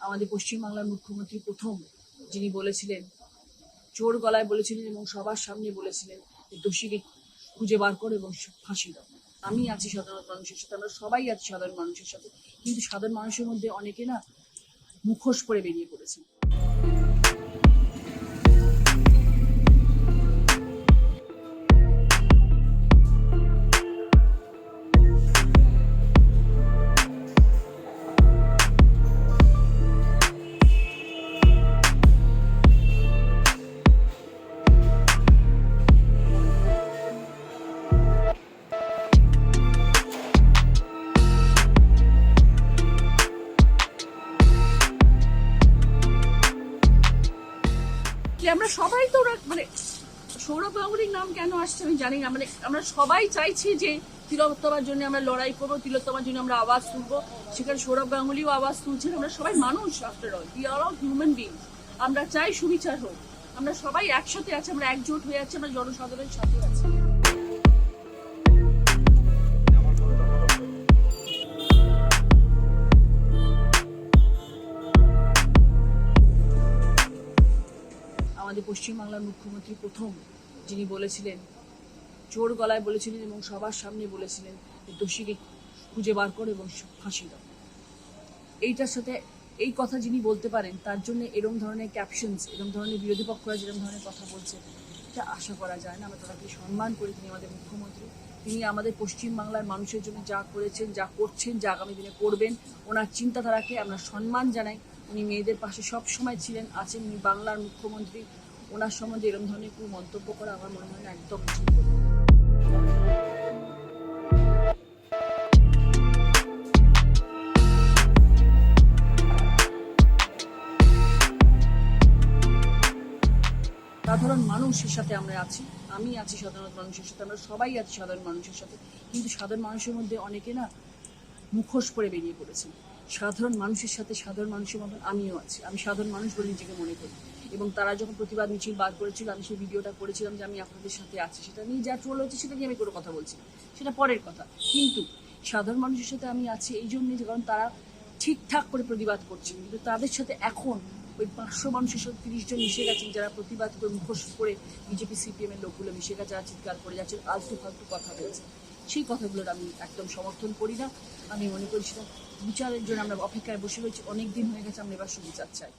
আমাদের পশ্চিমবাংলার মুখ্যমন্ত্রী প্রথম যিনি বলেছিলেন, চোর গলায় বলেছিলেন এবং সবার সামনে বলেছিলেন দোষীকে খুঁজে বার করো এবং ফাঁসি দাও। আমি আছি সাধারণ মানুষের সাথে, আমরা সবাই আছি সাধারণ মানুষের সাথে। কিন্তু সাধারণ মানুষের মধ্যে অনেকে না মুখোশ করে বেরিয়ে পড়েছে যে আমরা সবাই তো ওরা মানে সৌরভ গাঙ্গুলির নাম কেন আসছে আমি জানি না। মানে আমরা সবাই চাইছি যে তিলোত্তমার জন্য আমরা লড়াই করব, তিলোত্তমার জন্য আমরা আওয়াজ তুলবো। সেখানে সৌরভ গাঙ্গুলিও আওয়াজ তুলছেন। আমরা সবাই মানুষ after all we are all human being আমরা চাই সুবিচার হোক। আমরা সবাই একসাথে আছি, আমরা একজোট হয়ে আছি, আমরা জনসাধারণের সাথে আছি। আমাদের পশ্চিমবাংলার মুখ্যমন্ত্রী প্রথম যিনি বলেছিলেন, চোর গলায় বলেছিলেন এবং সবার সামনে বলেছিলেন যে দোষীকে খুঁজে বার করে এবং ফাঁসি দাও। এইটার সাথে এই কথা যিনি বলতে পারেন, তার জন্য এরম ধরনের ক্যাপশনস এরম ধরনের বিরোধী পক্ষরা যেরকম ধরনের কথা বলছে, এটা আশা করা যায় না। আমরা তাকে সম্মান করি, তিনি আমাদের মুখ্যমন্ত্রী। তিনি আমাদের পশ্চিমবাংলার মানুষের জন্য যা করেছেন, যা করছেন, যা আগামী দিনে করবেন, ওনার চিন্তাধারাকে আমরা সম্মান জানাই। উনি মেয়েদের পাশে সব সময় ছিলেন, আছেন উনি বাংলার মুখ্যমন্ত্রী। ওনার সম্বন্ধে এরকম ধরনের কোনো মন্তব্য করা আমার মনে হয় একদম সাধারণ মানুষের সাথে আমরা আছি, আমি আছি সাধারণ মানুষের সাথে, আমরা সবাই আছি সাধারণ মানুষের সাথে। কিন্তু সাধারণ মানুষের মধ্যে অনেকে না মুখোশ পরে বেরিয়ে পড়েছে সাধারণ মানুষের সাথে সাধারণ মানুষের মতন আমিও আছি। আমি সাধারণ মানুষ বলে নিজেকে মনে করি। এবং তারা যখন প্রতিবাদ মিছিল বার করেছিল, আমি সেই ভিডিওটা করেছিলাম যে আমি আপনাদের সাথে আছি। সেটা নিয়ে যা ট্রোল হচ্ছে, সেটা নিয়ে আমি কোনো কথা বলছি সেটা পরের কথা। কিন্তু সাধারণ মানুষের সাথে আমি আছি এই জন্যই যে কারণ তারা ঠিকঠাক করে প্রতিবাদ করছেন। কিন্তু তাদের সাথে এখন ওই পাঁচশো মানুষের সাথে তিরিশ জন মিশে গেছেন, যারা প্রতিবাদ করে মুখোশ করে বিজেপি, সিপিএম এর লোকগুলো মিশে গেছে যারা চিৎকার করে যাচ্ছে আলতু ফালতু কথা বলছে। সেই কথাগুলোর আমি একদম সমর্থন করি না। আমি মনে করি সেটা বিচারের জন্য আমরা অপেক্ষায় বসে রয়েছি। অনেক দিন হয়ে গেছে, আমরা এবার সুবিচার চাই।